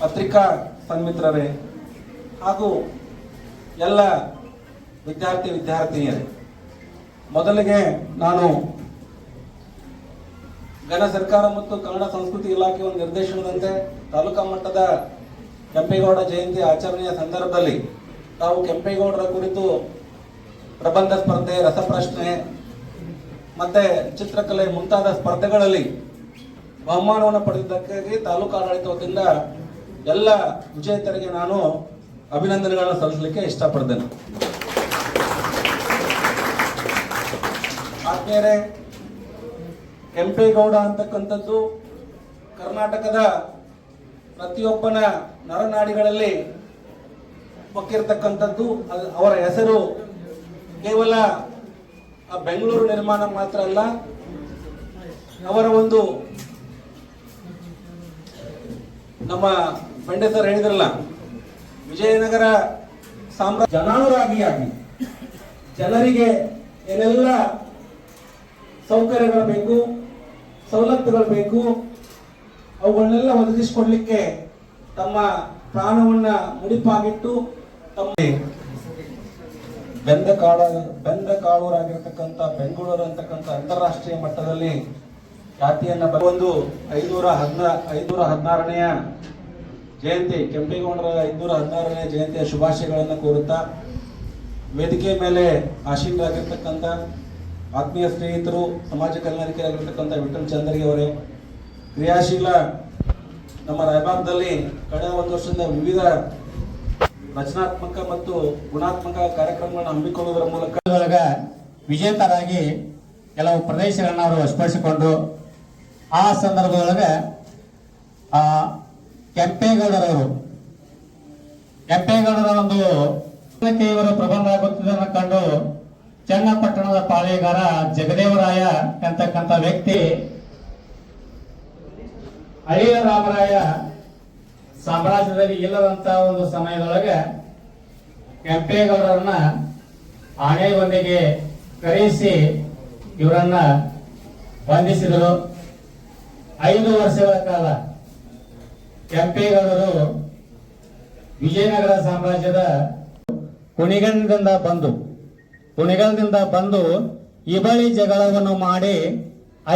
ಪತ್ರಿಕಾ ಸನ್ಮಿತ್ರರೇ ಹಾಗೂ ಎಲ್ಲ ವಿದ್ಯಾರ್ಥಿ ವಿದ್ಯಾರ್ಥಿನಿಯರೇ, ಮೊದಲಿಗೆ ನಾನು ಘನ ಸರ್ಕಾರ ಮತ್ತು ಕನ್ನಡ ಸಂಸ್ಕೃತಿ ಇಲಾಖೆ ಒಂದು ನಿರ್ದೇಶನದಂತೆ ತಾಲೂಕಾ ಮಟ್ಟದ ಕೆಂಪೇಗೌಡ ಜಯಂತಿ ಆಚರಣೆಯ ಸಂದರ್ಭದಲ್ಲಿ ತಾವು ಕೆಂಪೇಗೌಡರ ಕುರಿತು ಪ್ರಬಂಧ ಸ್ಪರ್ಧೆ, ರಸಪ್ರಶ್ನೆ ಮತ್ತೆ ಚಿತ್ರಕಲೆ ಮುಂತಾದ ಸ್ಪರ್ಧೆಗಳಲ್ಲಿ ಬಹುಮಾನವನ್ನು ಪಡೆದಿದ್ದಕ್ಕಾಗಿ ತಾಲೂಕು ಎಲ್ಲ ವಿಜೇತರಿಗೆ ನಾನು ಅಭಿನಂದನೆಗಳನ್ನು ಸಲ್ಲಿಸಲಿಕ್ಕೆ ಇಷ್ಟಪಡ್ತೇನೆ. ಆದ್ಮೇಲೆ ಕೆಂಪೇಗೌಡ ಅಂತಕ್ಕಂಥದ್ದು ಕರ್ನಾಟಕದ ಪ್ರತಿಯೊಬ್ಬನ ನರನಾಡಿಗಳಲ್ಲಿ ಹೊಕ್ಕಿರ್ತಕ್ಕಂಥದ್ದು ಅವರ ಹೆಸರು ಕೇವಲ ಆ ಬೆಂಗಳೂರು ನಿರ್ಮಾಣ ಮಾತ್ರ ಅಲ್ಲ, ಅವರ ಒಂದು ನಮ್ಮ ಪಂಡಿತರು ಹೇಳಿದ್ರಲ್ಲ, ವಿಜಯನಗರ ಸಾಮ್ರಾಜ್ಯ ಜನಾನುರಾಗಿಯಾಗಿ ಜನರಿಗೆ ಏನೆಲ್ಲ ಸೌಕರ್ಯಗಳು ಬೇಕು, ಸವಲತ್ತುಗಳು ಬೇಕು, ಅವುಗಳನ್ನೆಲ್ಲ ಒದಗಿಸಿಕೊಡ್ಲಿಕ್ಕೆ ತಮ್ಮ ಪ್ರಾಣವನ್ನ ಮುಡಿಪಾಗಿಟ್ಟು ತಮ್ಮ ಬೆಂದ ಕಾಳ, ಬೆಂದ ಕಾಳೂರಾಗಿರ್ತಕ್ಕಂಥ ಬೆಂಗಳೂರು ಅಂತಕ್ಕಂಥ ಅಂತಾರಾಷ್ಟ್ರೀಯ ಮಟ್ಟದಲ್ಲಿ ಖ್ಯಾತಿಯನ್ನ ಒಂದು ಐನೂರ ಹದಿನ ಐನೂರ ಹದಿನಾರನೆಯ ಜಯಂತಿ, ಕೆಂಪೇಗೌಡರ ಇನ್ನೂರ ಹದಿನಾರನೇ ಜಯಂತಿಯ ಶುಭಾಶಯಗಳನ್ನು ಕೋರುತ್ತಾ ವೇದಿಕೆ ಮೇಲೆ ಆಶೀನರಾಗಿರ್ತಕ್ಕಂಥ ಆತ್ಮೀಯ ಸ್ನೇಹಿತರು, ಸಮಾಜ ಕಲ್ಯಾಣಿಕರಾಗಿರ್ತಕ್ಕಂಥ ವಿಠಲ್ ಚಂದ್ರಿ ಅವರೇ, ಕ್ರಿಯಾಶೀಲ ನಮ್ಮ ರಾಯಬಾಗದಲ್ಲಿ ಕಳೆದ ಒಂದು ವರ್ಷದಿಂದ ವಿವಿಧ ರಚನಾತ್ಮಕ ಮತ್ತು ಗುಣಾತ್ಮಕ ಕಾರ್ಯಕ್ರಮಗಳನ್ನು ಹಮ್ಮಿಕೊಳ್ಳುವುದರ ಮೂಲಕ ವಿಜೇತರಾಗಿ ಕೆಲವು ಪ್ರದೇಶಗಳನ್ನು ಅವರು ಸ್ಪರ್ಶಿಕೊಂಡು ಆ ಸಂದರ್ಭದೊಳಗೆ ಕೆಂಪೇಗೌಡರವರು. ಕೆಂಪೇಗೌಡರ ಒಂದು ಇವರ ಪ್ರಬಂಧ ಆಗುತ್ತಿದ್ದನ್ನು ಕಂಡು ಚನ್ನಪಟ್ಟಣದ ಪಾಳೇಗಾರ ಜಗದೇವರಾಯ ಎಂತಕ್ಕಂಥ ವ್ಯಕ್ತಿ ಹಳಿಯ ರಾಮರಾಯ ಸಾಮ್ರಾಜ್ಯದಲ್ಲಿ ಇಲ್ಲದಂತ ಒಂದು ಸಮಯದೊಳಗೆ ಕೆಂಪೇಗೌಡರನ್ನ ಆನೆಗೊಂದಿಗೆ ಕರೆಯಿಸಿ ಇವರನ್ನ ಬಂಧಿಸಿದರು. ಐದು ವರ್ಷಗಳ ಕಾಲ ಕೆಂಪೇಗೌಡರು ವಿಜಯನಗರ ಸಾಮ್ರಾಜ್ಯದ ಕುಣಿಗಂದಿಂದ ಬಂದು ಕುಣಿಗಲ್ದಿಂದ ಬಂದು ಇಬಳಿ ಜಗಳವನ್ನು ಮಾಡಿ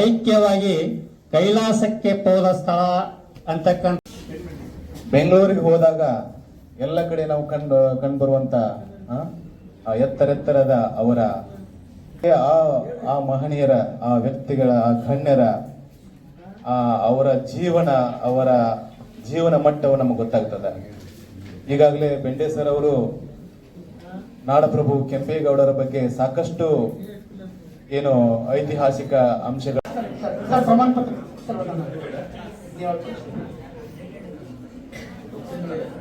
ಐಕ್ಯವಾಗಿ ಕೈಲಾಸಕ್ಕೆ ಹೋದ ಸ್ಥಳ ಅಂತಕ್ಕಂಥ ಬೆಂಗಳೂರಿಗೆ ಹೋದಾಗ ಎಲ್ಲ ಕಡೆ ನಾವು ಕಂಡು ಕಂಡುಬರುವಂತ ಆ, ಆ ಎತ್ತರೆತ್ತರದ ಅವರ ಆ ಆ ಮಹನೀಯರ ಆ ವ್ಯಕ್ತಿಗಳ ಆ ಗಣ್ಯರ ಆ ಅವರ ಜೀವನ ಅವರ ಜೀವನ ಮಟ್ಟವು ನಮಗೆ ಗೊತ್ತಾಗ್ತದೆ. ಈಗಾಗಲೇ ಬೆಂಡೆ ಸರ್ ಅವರು ನಾಡಪ್ರಭು ಕೆಂಪೇಗೌಡರ ಬಗ್ಗೆ ಸಾಕಷ್ಟು ಏನು ಐತಿಹಾಸಿಕ ಅಂಶಗಳು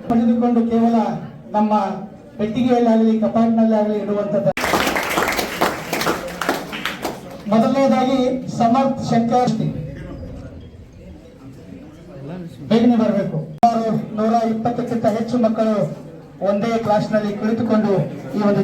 ಪಡೆದುಕೊಂಡು ಕೇವಲ ನಮ್ಮ ಪೆಟ್ಟಿಗೆಯಲ್ಲಾಗಲಿ ಕಪಾಟಿನಲ್ಲಾಗಲಿ ಇಡುವಂತದ್ದು ಮೊದಲನೇದಾಗಿ ಸಮರ್ಥ್ ಶಂಕರ್ತಿ ಬೇಗನೆ ಬರಬೇಕು. ನೂರ ಇಪ್ಪತ್ತಕ್ಕಿಂತ ಹೆಚ್ಚು ಮಕ್ಕಳು ಒಂದೇ ಕ್ಲಾಸ್ನಲ್ಲಿ ಕುಳಿತುಕೊಂಡು ಈ ಒಂದು